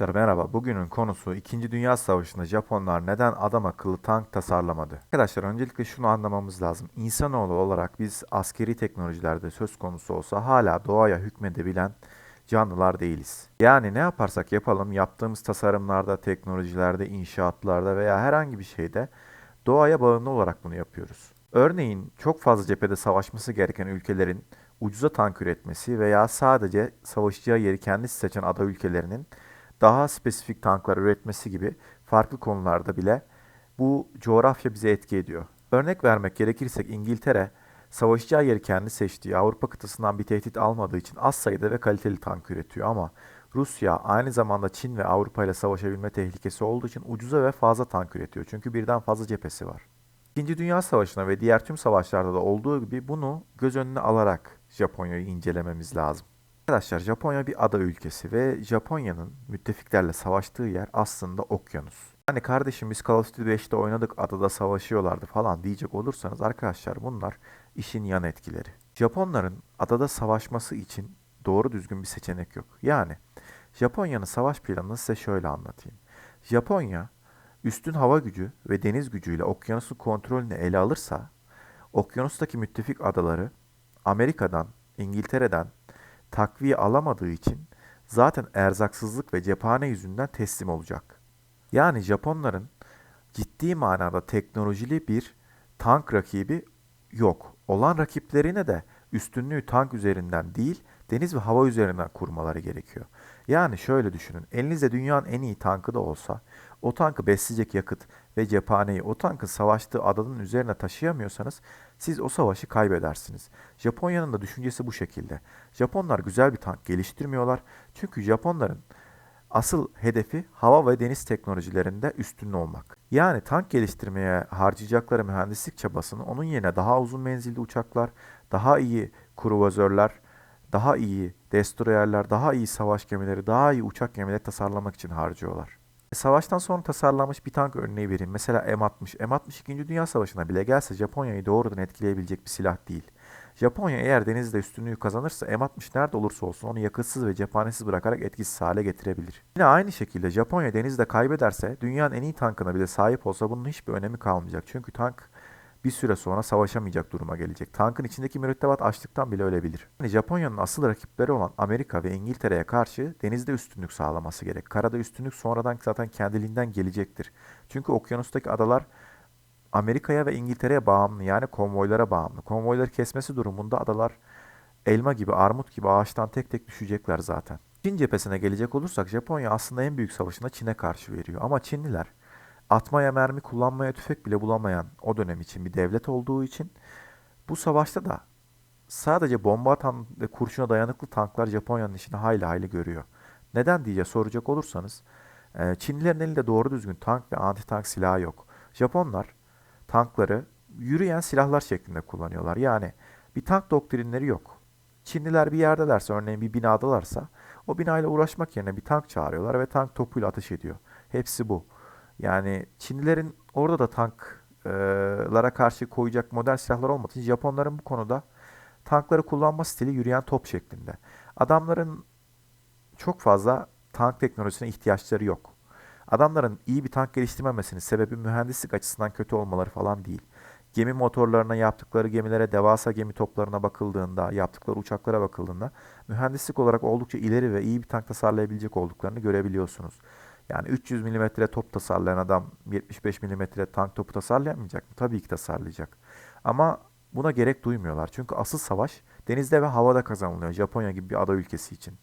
Arkadaşlar merhaba. Bugünün konusu 2. Dünya Savaşı'nda Japonlar neden adam akıllı tank tasarlamadı? Arkadaşlar öncelikle şunu anlamamız lazım. İnsanoğlu olarak biz askeri teknolojilerde söz konusu olsa hala doğaya hükmedebilen canlılar değiliz. Yani ne yaparsak yapalım yaptığımız tasarımlarda, teknolojilerde, inşaatlarda veya herhangi bir şeyde doğaya bağımlı olarak bunu yapıyoruz. Örneğin çok fazla cephede savaşması gereken ülkelerin ucuza tank üretmesi veya sadece savaşacağı yeri kendisi seçen ada ülkelerinin daha spesifik tanklar üretmesi gibi farklı konularda bile bu coğrafya bize etki ediyor. Örnek vermek gerekirsek İngiltere savaşacağı yeri kendi seçtiği Avrupa kıtasından bir tehdit almadığı için az sayıda ve kaliteli tank üretiyor ama Rusya aynı zamanda Çin ve Avrupa ile savaşabilme tehlikesi olduğu için ucuza ve fazla tank üretiyor. Çünkü birden fazla cephesi var. İkinci Dünya Savaşı'na ve diğer tüm savaşlarda da olduğu gibi bunu göz önüne alarak Japonya'yı incelememiz lazım. Arkadaşlar Japonya bir ada ülkesi ve Japonya'nın müttefiklerle savaştığı yer aslında okyanus. Hani kardeşim biz Call of Duty 5'te oynadık adada savaşıyorlardı falan diyecek olursanız arkadaşlar bunlar işin yan etkileri. Japonların adada savaşması için doğru düzgün bir seçenek yok. Yani Japonya'nın savaş planını size şöyle anlatayım. Japonya üstün hava gücü ve deniz gücüyle okyanusun kontrolünü ele alırsa okyanustaki müttefik adaları Amerika'dan, İngiltere'den takviye alamadığı için zaten erzaksızlık ve cephane yüzünden teslim olacak. Yani Japonların ciddi manada teknolojili bir tank rakibi yok. Olan rakiplerine de üstünlüğü tank üzerinden değil, deniz ve hava üzerinden kurmaları gerekiyor. Yani şöyle düşünün, elinizde dünyanın en iyi tankı da olsa, o tankı besleyecek yakıt ve cephaneyi o tankın savaştığı adanın üzerine taşıyamıyorsanız siz o savaşı kaybedersiniz. Japonya'nın da düşüncesi bu şekilde. Japonlar güzel bir tank geliştirmiyorlar. Çünkü Japonların asıl hedefi hava ve deniz teknolojilerinde üstün olmak. Yani tank geliştirmeye harcayacakları mühendislik çabasını onun yerine daha uzun menzilli uçaklar, daha iyi kruvazörler, daha iyi destroyerler, daha iyi savaş gemileri, daha iyi uçak gemileri tasarlamak için harcıyorlar. Savaştan sonra tasarlanmış bir tank örneği vereyim. Mesela M60. M60 2. Dünya Savaşı'na bile gelse Japonya'yı doğrudan etkileyebilecek bir silah değil. Japonya eğer denizde üstünlüğü kazanırsa M60 nerede olursa olsun onu yakıtsız ve cephanesiz bırakarak etkisiz hale getirebilir. Yine aynı şekilde Japonya denizde kaybederse dünyanın en iyi tankına bile sahip olsa bunun hiçbir önemi kalmayacak. Çünkü tank bir süre sonra savaşamayacak duruma gelecek. Tankın içindeki mürettebat açlıktan bile ölebilir. Yani Japonya'nın asıl rakipleri olan Amerika ve İngiltere'ye karşı denizde üstünlük sağlaması gerek. Karada üstünlük sonradan zaten kendiliğinden gelecektir. Çünkü okyanustaki adalar Amerika'ya ve İngiltere'ye bağımlı yani konvoylara bağımlı. Konvoyları kesmesi durumunda adalar elma gibi, armut gibi ağaçtan tek tek düşecekler zaten. Çin cephesine gelecek olursak Japonya aslında en büyük savaşını Çin'e karşı veriyor. Ama Çinliler atmaya mermi kullanmaya tüfek bile bulamayan o dönem için bir devlet olduğu için bu savaşta da sadece bomba atan ve kurşuna dayanıklı tanklar Japonya'nın işini hayli hayli görüyor. Neden diye soracak olursanız e, Çinlilerin elinde doğru düzgün tank ve anti tank silahı yok. Japonlar tankları yürüyen silahlar şeklinde kullanıyorlar. Yani bir tank doktrinleri yok. Çinliler bir yerdelerse örneğin bir binadalarsa o binayla uğraşmak yerine bir tank çağırıyorlar ve tank topuyla ateş ediyor. Hepsi bu. Yani Çinlilerin orada da tanklara karşı koyacak modern silahlar olmadığı Japonların bu konuda tankları kullanma stili yürüyen top şeklinde. Adamların çok fazla tank teknolojisine ihtiyaçları yok. Adamların iyi bir tank geliştirmemesinin sebebi mühendislik açısından kötü olmaları falan değil. Gemi motorlarına, yaptıkları gemilere, devasa gemi toplarına bakıldığında, yaptıkları uçaklara bakıldığında mühendislik olarak oldukça ileri ve iyi bir tank tasarlayabilecek olduklarını görebiliyorsunuz. Yani 300 mm top tasarlayan adam 75 mm tank topu tasarlayamayacak mı? Tabii ki tasarlayacak. Ama buna gerek duymuyorlar. Çünkü asıl savaş denizde ve havada kazanılıyor Japonya gibi bir ada ülkesi için.